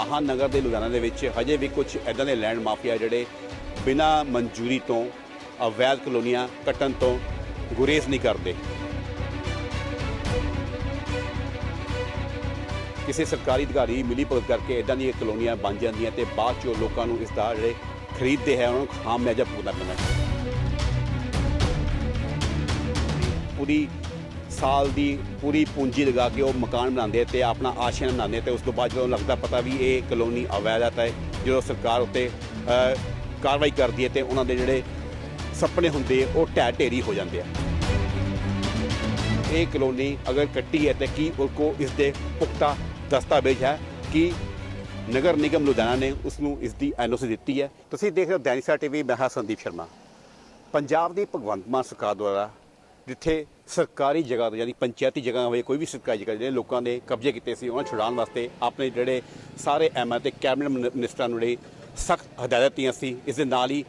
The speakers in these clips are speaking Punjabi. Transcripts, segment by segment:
ਮਹਾਨਗਰ ਦੇ ਲੁਧਿਆਣਾ ਦੇ ਵਿੱਚ ਹਜੇ ਵੀ ਕੁਝ ਐਦਾਂ ਦੇ ਲੈਂਡ ਮਾਫੀਆ ਜਿਹੜੇ ਬਿਨਾਂ ਮਨਜ਼ੂਰੀ ਤੋਂ ਅਵੈਧ ਕਲੋਨੀਆਂ ਕੱਟਣ ਤੋਂ ਗੁਰੇਜ਼ ਨਹੀਂ ਕਰਦੇ। ਕਿਸੇ ਸਰਕਾਰੀ ਅਧਿਕਾਰੀ ਮਿਲੀ ਭਗਤ ਕਰਕੇ ਇਦਾਂ ਦੀਆਂ ਕਲੋਨੀਆਂ ਬਣ ਜਾਂਦੀਆਂ ਤੇ ਬਾਅਦ ਚੋਂ ਲੋਕਾਂ ਨੂੰ ਇਸ ਦਾ ਜਿਹੜੇ ਖਰੀਦਦੇ ਹੈ, ਉਹਨਾਂ ਨੂੰ ਖਾਮਿਆਜਾ ਭੁਗਤਣਾ ਪੈਂਦਾ ਹੈ। ਪੂਰੀ ਸਾਲ ਦੀ ਪੂਰੀ ਪੂੰਜੀ ਲਗਾ ਕੇ ਉਹ ਮਕਾਨ ਬਣਾਉਂਦੇ ਤੇ ਆਪਣਾ ਆਸ਼ੀਆਨਾ ਬਣਾਉਂਦੇ ਤੇ ਉਸ ਤੋਂ ਬਾਅਦ ਜਦੋਂ ਲੱਗਦਾ ਪਤਾ ਵੀ ਇਹ ਕਲੋਨੀ ਅਵੈਧ ਹੈ ਜਦੋਂ ਸਰਕਾਰ ਉੱਤੇ ਕਾਰਵਾਈ ਕਰਦੀ ਹੈ ਤੇ ਉਹਨਾਂ ਦੇ ਜਿਹੜੇ ਸੁਪਨੇ ਹੁੰਦੇ ਉਹ ਢਹਿ ਢੇਰੀ ਹੋ ਜਾਂਦੇ ਆ। ਇਹ ਕਲੋਨੀ ਅਗਰ ਕੱਟੀ ਹੈ ਤੇ ਕੀ ਉਹ ਕੋ ਇਸ ਦੇ ਪੁਖਤਾ ਦਸਤਾਵੇਜ਼ ਹੈ ਕਿ ਨਗਰ ਨਿਗਮ ਲੁਧਿਆਣਾ ਨੇ ਉਸ ਨੂੰ ਇਸ ਦੀ ਐਨਓਸੀ ਦਿੱਤੀ ਹੈ। ਤੁਸੀਂ ਦੇਖ ਰਹੇ ਹੋ ਦੈਨਿਕ ਟੀਵੀ, ਮੈਂ ਹਾਂ ਸੰਦੀਪ ਸ਼ਰਮਾ। ਪੰਜਾਬ ਦੀ ਭਗਵੰਤ ਮਾਨ ਸਰਕਾਰ ਦੁਆਰਾ ਜਿੱਥੇ ਸਰਕਾਰੀ ਜਗ੍ਹਾ ਤੋਂ ਯਾਨੀ ਪੰਚਾਇਤੀ ਜਗ੍ਹਾ ਹੋਵੇ ਕੋਈ ਵੀ ਸਰਕਾਰੀ ਜਗ੍ਹਾ ਜਿਹੜੇ ਲੋਕਾਂ ਨੇ ਕਬਜ਼ੇ ਕੀਤੇ ਸੀ, ਉਹਨਾਂ ਨੂੰ ਛੁਡਾਉਣ ਵਾਸਤੇ ਆਪਣੇ ਜਿਹੜੇ ਸਾਰੇ ਐਮ ਤੇ ਕੈਬਨਿਟ ਮਨ- ਮਿਨਿਸਟਰਾਂ ਨੂੰ ਜਿਹੜੀ ਸਖਤ ਹਦਾਇਤਾਂ ਦਿੱਤੀਆਂ ਸੀ, ਇਸ ਦੇ ਨਾਲ ਹੀ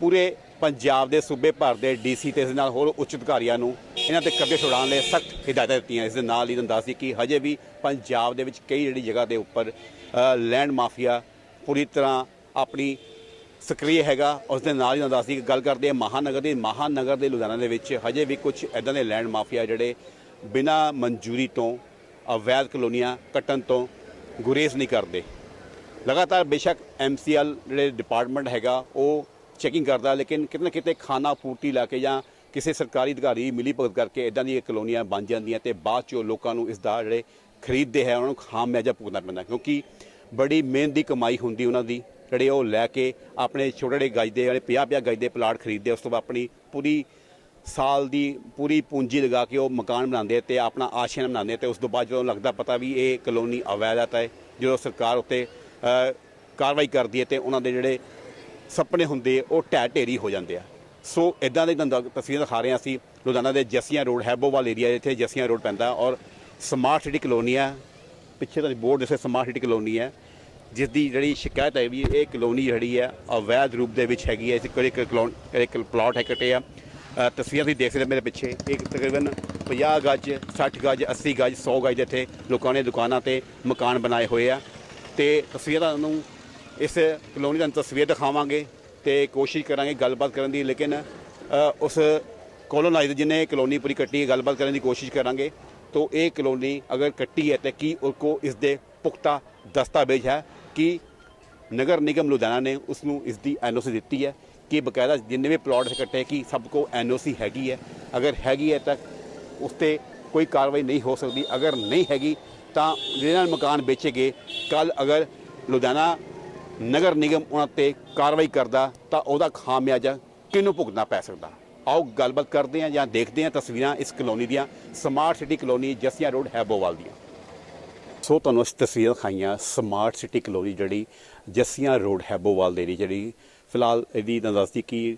ਪੂਰੇ ਪੰਜਾਬ ਦੇ ਸੂਬੇ ਭਰ ਦੇ ਡੀਸੀ ਤੇ ਇਸ ਦੇ ਨਾਲ ਹੋਰ ਉੱਚ ਅਧਿਕਾਰੀਆਂ ਨੂੰ ਇਹਨਾਂ ਤੇ ਕਬਜ਼ੇ ਛੁਡਾਉਣ ਲਈ ਸਖਤ ਹਦਾਇਤਾਂ ਦਿੱਤੀਆਂ, ਇਸ ਦੇ ਨਾਲ ਹੀ ਤੁਹਾਨੂੰ ਦੱਸਦੀ ਕਿ ਹਜੇ ਵੀ ਪੰਜਾਬ ਦੇ ਵਿੱਚ ਕਈ ਜਿਹੜੀ ਜਗ੍ਹਾ ਦੇ ਉੱਪਰ ਲੈਂਡ ਮਾਫੀਆ ਪੂਰੀ ਤਰ੍ਹਾਂ ਆਪਣੀ ਸਕਰੀਏ ਹੈਗਾ, ਉਸ ਦੇ ਨਾਲ ਹੀ ਤੁਹਾਨੂੰ ਦੱਸਦੀ ਕਿ ਗੱਲ ਕਰਦੇ ਹਾਂ ਮਹਾਨਗਰ ਦੇ ਮਹਾਨਗਰ ਦੇ ਲੁਧਿਆਣਾ ਦੇ ਵਿੱਚ ਹਜੇ ਵੀ ਕੁਝ ਐਦਾਂ ਦੇ ਲੈਂਡ ਮਾਫੀਆ ਜਿਹੜੇ ਬਿਨਾਂ ਮਨਜ਼ੂਰੀ ਤੋਂ, ਅਵੈਧ ਕਲੋਨੀਆਂ ਕੱਟਣ ਤੋਂ ਗੁਰੇਜ਼ ਨਹੀਂ ਕਰਦੇ। ਲਗਾਤਾਰ ਬੇਸ਼ੱਕ ਐਮਸੀਐਲ ਜਿਹੜੇ ਡਿਪਾਰਟਮੈਂਟ ਹੈਗਾ, ਉਹ ਚੈਕਿੰਗ ਕਰਦਾ, ਲੇਕਿਨ ਕਿਤੇ ਨਾ ਕਿਤੇ ਖਾਣਾ, ਪੂਰਤੀ ਲਾ ਕੇ ਜਾਂ ਕਿਸੇ ਸਰਕਾਰੀ ਅਧਿਕਾਰੀ ਮਿਲੀ ਭਗਤ ਕਰਕੇ ਇਦਾਂ ਦੀਆਂ ਕਲੋਨੀਆਂ ਬਣ ਜਾਂਦੀਆਂ ਤੇ ਬਾਅਦ ਚੋਂ ਲੋਕਾਂ ਨੂੰ ਇਸ ਦਾ ਜਿਹੜੇ ਖਰੀਦਦੇ ਹੈ, ਉਹਨਾਂ ਨੂੰ ਖਾਮਿਆਜਾ ਭੁਗਤਣਾ ਪੈਂਦਾ, ਕਿਉਂਕਿ ਬੜੀ ਮਿਹਨਤ ਦੀ ਕਮਾਈ ਹੁੰਦੀ ਉਹਨਾਂ ਦੀ। ਜਿਹੜੇ ਉਹ ਲੈ ਕੇ ਆਪਣੇ ਛੋਟੇ ਛੋਟੇ ਗਜਦੇ ਵਾਲੇ 50 50 ਗਜ ਪਲਾਟ ਖਰੀਦਦੇ, ਉਸ ਤੋਂ ਬਾਅਦ ਆਪਣੀ ਪੂਰੀ ਸਾਲ ਦੀ ਪੂਰੀ ਪੂੰਜੀ ਲਗਾ ਕੇ ਉਹ ਮਕਾਨ ਬਣਾਉਂਦੇ ਤੇ ਆਪਣਾ ਆਸ਼ੀਆਨਾ ਬਣਾਉਂਦੇ ਤੇ ਉਸ ਤੋਂ ਬਾਅਦ ਜਦੋਂ ਲੱਗਦਾ ਪਤਾ ਵੀ ਇਹ ਕਲੋਨੀ ਅਵੈਧ ਹੈ ਜਦੋਂ ਸਰਕਾਰ ਉੱਤੇ ਕਾਰਵਾਈ ਕਰਦੀ ਹੈ ਤੇ ਉਹਨਾਂ ਦੇ ਜਿਹੜੇ ਸੁਪਨੇ ਹੁੰਦੇ ਉਹ ਢਹਿ ਢੇਰੀ ਹੋ ਜਾਂਦੇ ਆ। ਸੋ ਇਦਾਂ ਦੇ ਤੁਹਾਨੂੰ ਤਸਵੀਰਾਂ ਦਿਖਾ ਰਹੇ ਹਾਂ ਅਸੀਂ ਲੁਧਿਆਣਾ ਦੇ ਜਸੀਆਂ ਰੋਡ, ਹੈਬੋਵਾਲ ਏਰੀਆ ਜਿੱਥੇ ਜਸੀਆਂ ਰੋਡ ਪੈਂਦਾ ਔਰ ਸਮਾਰਟ ਸਿਟੀ ਕਲੋਨੀ ਹੈ। ਪਿੱਛੇ ਦਾ ਬੋਰਡ ਜਿਸੇ ਸਮਾਰਟ ਸਿਟੀ ਕਲੋਨੀ ਹੈ। ਜਿਸ ਦੀ ਜਿਹੜੀ ਸ਼ਿਕਾਇਤ ਹੈ ਵੀ ਇਹ ਕਲੋਨੀ ਜਿਹੜੀ ਆ, ਅਵੈਧ ਰੂਪ ਦੇ ਵਿੱਚ ਹੈਗੀ ਹੈ ਇਸ ਕੋਲ ਇੱਕ ਕਲੋਨ ਇੱਕ ਪਲਾਟ ਹੈ ਕੱਟੇ ਆ। ਤਸਵੀਰਾਂ ਤੁਸੀਂ ਦੇਖ ਸਕਦੇ ਮੇਰੇ ਪਿੱਛੇ। ਇੱਕ ਤਕਰੀਬਨ 50 ਗੱਜ 60 ਗੱਜ 80 ਗੱਜ 100 ਗੱਜ ਦੇ ਇੱਥੇ ਲੋਕਾਂ ਨੇ ਦੁਕਾਨਾਂ ਤੇ ਮਕਾਨ ਬਣਾਏ ਹੋਏ ਆ। ਤੇ ਤਸਵੀਰਾਂ ਤੁਹਾਨੂੰ ਇਸ ਕਲੋਨੀ ਦਾ ਤਸਵੀਰ ਦਿਖਾਵਾਂਗੇ ਤੇ ਕੋਸ਼ਿਸ਼ ਕਰਾਂਗੇ ਗੱਲਬਾਤ ਕਰਨ ਦੀ, ਲੇਕਿਨ ਉਸ ਕੋਲੋਨਾਈਜ਼ਰ ਜਿਹਨੇ ਕਲੋਨੀ ਪੂਰੀ ਕੱਟੀ ਹੈ, ਗੱਲਬਾਤ ਕਰਨ ਦੀ ਕੋਸ਼ਿਸ਼ ਕਰਾਂਗੇ। ਤੋ ਇਹ ਕਲੋਨੀ ਅਗਰ ਕੱਟੀ ਹੈ ਤੇ ਕੀ ਉਹ ਕੋ ਇਸ ਦੇ ਪੁਖਤਾ ਦਸਤਾਵੇਜ਼ ਹੈ? ਕਿ ਨਗਰ ਨਿਗਮ ਲੁਧਿਆਣਾ ਨੇ ਉਸ ਨੂੰ ਇਸ ਦੀ ਐਨਓਸੀ ਦਿੱਤੀ ਹੈ ਕਿ ਬਕਾਇਦਾ ਜਿੰਨੇ ਵੀ ਪਲਾਟ ਇਕੱਠੇ ਕਿ ਸਭ ਕੋ ਐਨਓਸੀ ਹੈਗੀ ਹੈ। ਅਗਰ ਹੈਗੀ ਹੈ ਤਾਂ ਉਸ ਤੇ ਕੋਈ ਕਾਰਵਾਈ ਨਹੀਂ ਹੋ ਸਕਦੀ। ਅਗਰ ਨਹੀਂ ਹੈਗੀ ਤਾਂ ਜਿਹਨਾਂ ਨਾਲ ਮਕਾਨ ਵੇਚੇ ਗਏ ਕੱਲ ਅਗਰ ਲੁਧਿਆਣਾ ਨਗਰ ਨਿਗਮ ਉਹਨਾਂ ਤੇ ਕਾਰਵਾਈ ਕਰਦਾ ਤਾਂ ਉਹਦਾ ਖਾਮਿਆਜਾ ਕਿਹਨੂੰ ਭੁਗਤਣਾ ਪੈ ਸਕਦਾ? ਆਓ ਗੱਲਬਾਤ ਕਰਦੇ ਹਾਂ ਜਾਂ ਦੇਖਦੇ ਹਾਂ ਤਸਵੀਰਾਂ ਇਸ ਕਲੋਨੀ ਦੀਆਂ। Smart city colony Jassian road Haibowal ਦੀਆਂ। ਸੋ ਤੁਹਾਨੂੰ ਅਸੀਂ ਤਸਵੀਰਾਂ ਦਿਖਾਈਆਂ ਸਮਾਰਟ ਸਿਟੀ ਕਲੋਨੀ ਜਿਹੜੀ ਜੱਸੀਆਂ ਰੋਡ ਹੈਬੋਵਾਲ ਦੇ ਲਈ ਜਿਹੜੀ। ਫਿਲਹਾਲ ਇਹਦੀ ਤਾਂ ਦੱਸਦੀ ਕਿ ਇਹ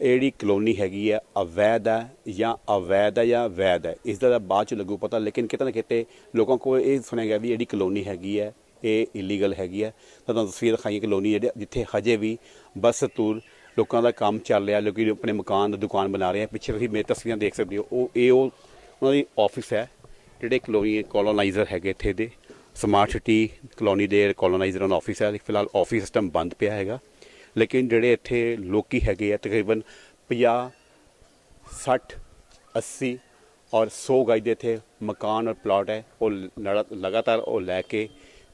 ਜਿਹੜੀ ਕਲੋਨੀ ਹੈਗੀ ਹੈ, ਅਵੈਧ ਹੈ ਜਾਂ ਅਵੈਧ ਹੈ ਜਾਂ ਵੈਧ ਹੈ। ਇਸ ਦਾ ਤਾਂ ਬਾਅਦ ਚ ਲੱਗੂ ਪਤਾ, ਲੇਕਿਨ ਕਿਤੇ ਨਾ ਕਿਤੇ ਲੋਕਾਂ ਕੋਲ ਇਹ ਸੁਣਿਆ ਗਿਆ ਵੀ ਜਿਹੜੀ ਕਲੋਨੀ ਹੈਗੀ ਹੈ, ਇਹ ਇਲੀਗਲ ਹੈਗੀ ਹੈ। ਤਾਂ ਤੁਹਾਨੂੰ ਤਸਵੀਰ ਦਿਖਾਈ ਕਲੋਨੀ ਜਿਹੜੀ ਜਿੱਥੇ ਹਜੇ ਵੀ ਬਸ ਤੂਰ ਲੋਕਾਂ ਦਾ ਕੰਮ ਚੱਲ ਰਿਹਾ, ਲੋਕੀ ਆਪਣੇ ਮਕਾਨ ਦਾ ਦੁਕਾਨ ਬਣਾ ਰਹੇ ਆ। ਪਿੱਛੇ ਤੁਸੀਂ ਮੇਰੀ ਤਸਵੀਰਾਂ ਦੇਖ ਸਕਦੇ ਹੋ, ਉਹ ਇਹ ਉਹ ਉਹਨਾਂ ਦੀ ਆਫਿਸ ਹੈ, ਜਿਹੜੇ ਕਲੋਨੀ ਕੋਲੋਨਾਈਜ਼ਰ ਹੈਗੇ ਇੱਥੇ ਦੇ। ਸਮਾਰਟ ਸਿਟੀ ਕਲੋਨੀ ਦੇ ਕੋਲੋਨਾਈਜ਼ਰ ਦਾ ਆਫਿਸ ਹੈ। ਫਿਲਹਾਲ ਆਫਿਸ ਸਿਸਟਮ ਬੰਦ ਪਿਆ ਹੈਗਾ। ਲੇਕਿਨ ਜਿਹੜੇ ਇੱਥੇ ਲੋਕੀ ਹੈਗੇ ਆ, ਤਕਰੀਬਨ 50 60 80 ਔਰ 100 ਗਾਈ ਦੇ ਇੱਥੇ ਮਕਾਨ ਔਰ ਪਲਾਟ ਹੈ। ਉਹ ਲੜਾ- ਲਗਾਤਾਰ ਉਹ ਲੈ ਕੇ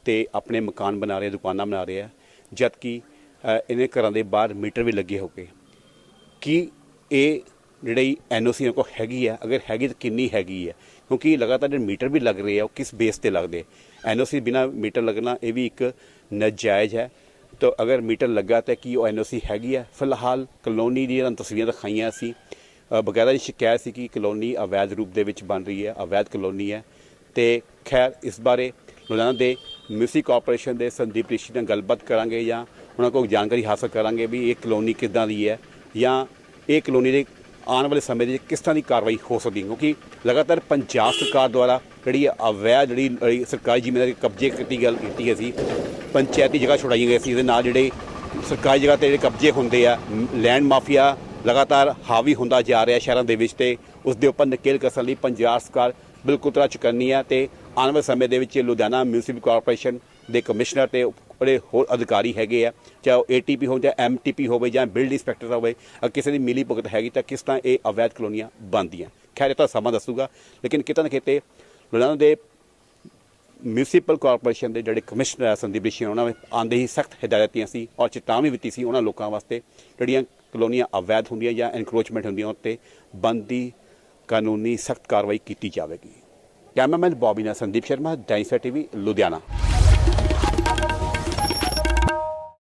ਤੇ ਆਪਣੇ ਮਕਾਨ ਬਣਾ ਰਹੇ, ਦੁਕਾਨਾਂ ਬਣਾ ਰਹੇ ਆ। ਜਦ ਕਿ ਇਹਨੇ ਘਰਾਂ ਦੇ ਬਾਹਰ ਮੀਟਰ ਵੀ ਲੱਗੇ ਹੋ ਗਏ। ਕਿ ਇਹ ਜਿਹੜੀ ਐਨਓਸੀ ਕੋ ਹੈਗੀ ਆ ਅਗਰ ਹੈਗੀ ਤਾਂ ਕਿੰਨੀ ਹੈਗੀ ਹੈ ਕਿਉਂਕਿ ਲਗਾਤਾਰ ਜਿਹੜੇ ਮੀਟਰ ਵੀ ਲੱਗ ਰਹੇ ਆ ਉਹ ਕਿਸ ਬੇਸ ਤੇ ਲੱਗਦੇ ਐਨਓਸੀ ਬਿਨਾ ਮੀਟਰ ਲੱਗਣਾ ਇਹ ਵੀ ਇੱਕ ਨਜਾਇਜ਼ ਹੈ। ਤਾਂ ਅਗਰ ਮੀਟਰ ਲੱਗਾ ਤਾਂ ਕੀ ਉਹ ਐਨਓਸੀ ਹੈਗੀ ਹੈ ਫਿਲਹਾਲ ਕਲੋਨੀ ਦੀਆਂ ਤਸਵੀਰਾਂ ਦਿਖਾਈਆਂ ਸੀ। ਅ, ਦੀ ਸ਼ਿਕਾਇਤ ਸੀ ਕਿ ਕਲੋਨੀ ਅਵੈਧ ਰੂਪ ਦੇ ਵਿੱਚ ਬਣ ਰਹੀ ਹੈ ਅਵੈਧ ਕਲੋਨੀ ਹੈ। ਤੇ ਖੈਰ ਇਸ ਬਾਰੇ ਲੁਧਿਆਣਾ ਦੇ ਮਿਊਨਿਸਪਲ ਕਾਰਪੋਰੇਸ਼ਨ ਦੇ ਸੰਦੀਪ ਰਿਸ਼ੀ ਨਾਲ ਗੱਲਬਾਤ ਕਰਾਂਗੇ ਜਾਂ ਉਹਨਾਂ ਕੋਲ ਜਾਣਕਾਰੀ ਹਾਸਲ ਕਰਾਂਗੇ ਵੀ ਇਹ ਕਲੋਨੀ ਕਿੱਦਾਂ ਦੀ ਹੈ ਜਾਂ ਇਹ ਕਲੋਨੀ ਦੇ ਆਉਣ ਵਾਲੇ ਸਮੇਂ ਦੇ ਵਿੱਚ ਕਿਸ ਤਰ੍ਹਾਂ ਦੀ ਕਾਰਵਾਈ ਹੋ ਸਕਦੀ ਕਿਉਂਕਿ ਲਗਾਤਾਰ ਪੰਜਾਬ ਸਰਕਾਰ ਦੁਆਰਾ ਜਿਹੜੀ ਅਵੈਧ ਜਿਹੜੀ ਸਰਕਾਰੀ ਜ਼ਿੰਮੇਵਾਰੀ ਕਬਜ਼ੇ ਕੀਤੀ ਗੱਲ ਕੀਤੀ ਗਈ ਸੀ, ਪੰਚਾਇਤੀ ਜਗ੍ਹਾ ਛੁਡਾਈ ਗਈ ਸੀ ਇਹਦੇ ਨਾਲ ਜਿਹੜੇ ਸਰਕਾਰੀ ਜਗ੍ਹਾ ਤੇ ਜਿਹੜੇ ਕਬਜ਼ੇ ਹੁੰਦੇ ਆ ਲੈਂਡ ਮਾਫੀਆ ਲਗਾਤਾਰ ਹਾਵੀ ਹੁੰਦਾ ਜਾ ਰਿਹਾ ਸ਼ਹਿਰਾਂ ਦੇ ਵਿੱਚ ਤੇ ਉਸ ਦੇ ਉੱਪਰ ਨਕੇਲ ਕਸਣ ਲਈ ਪੰਜਾਬ ਸਰਕਾਰ ਬਿਲਕੁਲ ਤਰ੍ਹਾਂ ਚੁਕੰਨੀ ਹੈ ਤੇ ਆਉਣ ਵਾਲੇ ਸਮੇਂ ਦੇ ਵਿੱਚ ਲੁਧਿਆਣਾ ਮਿਊਨਿਸਪਲ ਕਾਰਪੋਰੇਸ਼ਨ ਦੇ ਕਮਿਸ਼ਨਰ ਤੇ ਜਿਹੜੇ ਹੋਰ ਅਧਿਕਾਰੀ ਹੈਗੇ ਆ, ਚਾਹੇ ਉਹ ਏਟੀਪੀ ਹੋਵੇ ਜਾਂ ਐਮਟੀਪੀ ਹੋਵੇ ਜਾਂ ਬਿਲਡ ਇੰਸਪੈਕਟਰ ਹੋਵੇ ਅਗਰ ਕਿਸੇ ਦੀ ਮਿਲੀ ਭੁਗਤ ਹੈਗੀ ਤਾਂ ਕਿਸ ਤਰ੍ਹਾਂ ਇਹ ਅਵੈਧ ਕਲੋਨੀਆਂ ਬਣਦੀਆਂ। ਖੈਰ, ਇਹ ਤਾਂ ਸਮਾਂ ਦੱਸੂਗਾ, ਲੇਕਿਨ ਕਿਤੇ ਨਾ ਕਿਤੇ ਲੁਧਿਆਣਾ ਦੇ ਮਿਊਨਿਸਪਲ ਕਾਰਪੋਰੇਸ਼ਨ ਦੇ ਜਿਹੜੇ ਕਮਿਸ਼ਨਰ ਆ, ਸੰਦੀਪ ਰਿਸ਼ੀ, ਉਹਨਾਂ ਨੇ ਆਂਦੇ ਹੀ ਸਖਤ ਹਦਾਇਤਾਂ ਸੀ ਔਰ ਚੇਤਾਵਨੀ ਵੀ ਦਿੱਤੀ ਸੀ ਉਹਨਾਂ ਲੋਕਾਂ ਵਾਸਤੇ, ਜਿਹੜੀਆਂ ਕਲੋਨੀਆਂ ਅਵੈਧ ਹੁੰਦੀਆਂ ਜਾਂ ਐਨਕਰੋਚਮੈਂਟ ਹੁੰਦੀਆਂ ਉੱਤੇ ਬੰਦੀ ਕਾਨੂੰਨੀ ਸਖਤ ਕਾਰਵਾਈ ਕੀਤੀ ਜਾਵੇਗੀ। ਕੈਮਰਾਮੈਨ ਬੌਬੀ ਨਾਲ ਸੰਦੀਪ ਸ਼ਰਮਾ ਡੈਂਸਾ ਟੀਵੀ, ਲੁਧਿਆਣਾ।